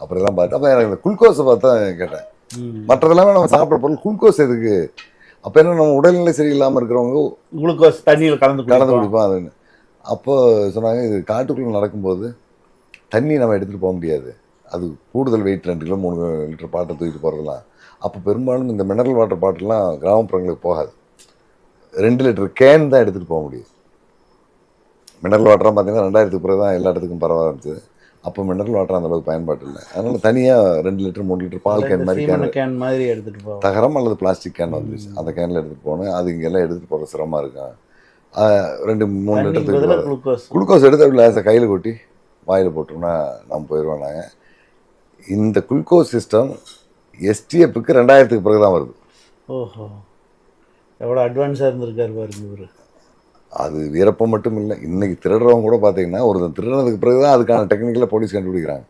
அப்புறம் தான் பார்த்து அப்போ எனக்கு இந்த குளுக்கோஸை பார்த்தா கேட்டேன். ம். மற்றதெல்லாமே நம்ம சாப்பிட்ற பொருள் குளுக்கோஸ் எதுக்கு? அப்போ என்ன நம்ம உடல்நிலை சரியில்லாமல் இருக்கிறவங்க குளுக்கோஸ் தண்ணியில் கலந்து கலந்து குடிப்போம். அதுன்னு அப்போ சொன்னாங்க இது காட்டுக்குள்ளே நடக்கும்போது தண்ணி நம்ம எடுத்துகிட்டு போக முடியாது. அது கூடுதல் வெயிட் ரெண்டு கிலோ மூணு லிட்டர் பாட்டை தூக்கிட்டு போகிறதுலாம் அப்போ பெரும்பாலும் இந்த மினரல் வாட்டர் பாட்டிலாம் கிராமப்புறங்களுக்கு போகாது. ரெண்டு லிட்டர் கேன் தான் எடுத்துகிட்டு போக முடியும். மினரல் வாட்டர்லாம் பார்த்தீங்கன்னா ரெண்டாயிரத்துக்கு பிறகு தான் எல்லா இடத்துக்கும் பரவ ஆரம்பிச்சது. அப்போ மினரல் வாட்டர் அந்த அளவுக்கு பயன்பாட்டு இல்லை அதனால தனியாக ரெண்டு லிட்டர் மூணு லிட்டர் பால் கேன் மாதிரி கேன் கேன் மாதிரி எடுத்துட்டு போவோம். தகரம் அல்லது பிளாஸ்டிக் கேன் வந்துருச்சு அந்த கேனில் எடுத்துகிட்டு போனேன் அது இங்கெல்லாம் எடுத்துகிட்டு போகிற சிரமமாக இருக்கும் ரெண்டு மூணு லிட்டர் குளுக்கோஸ் குளுக்கோஸ் எடுத்து அப்படி லேசாக கையில் கொட்டி வாயில் போட்டோம்னா நம்ம போயிடுவோம் நாங்கள் இந்த குளுக்கோஸ் சிஸ்டம் எஸ்டிஎஃப்க்கு ரெண்டாயிரத்துக்கு பிறகு தான் வருது. ஓஹோ. எவ்வளோ அட்வான்ஸாக இருந்திருக்காரு பாருங்க இவரு. அது வீரப்பம் மட்டும் இல்லை இன்னைக்கு திருடுறவங்க கூட பார்த்தீங்கன்னா ஒருத்தன் திருடுறதுக்கு பிறகு தான் அதுக்கான டெக்னிக்கலை போலீஸ் கண்டுபிடிக்கிறாங்க.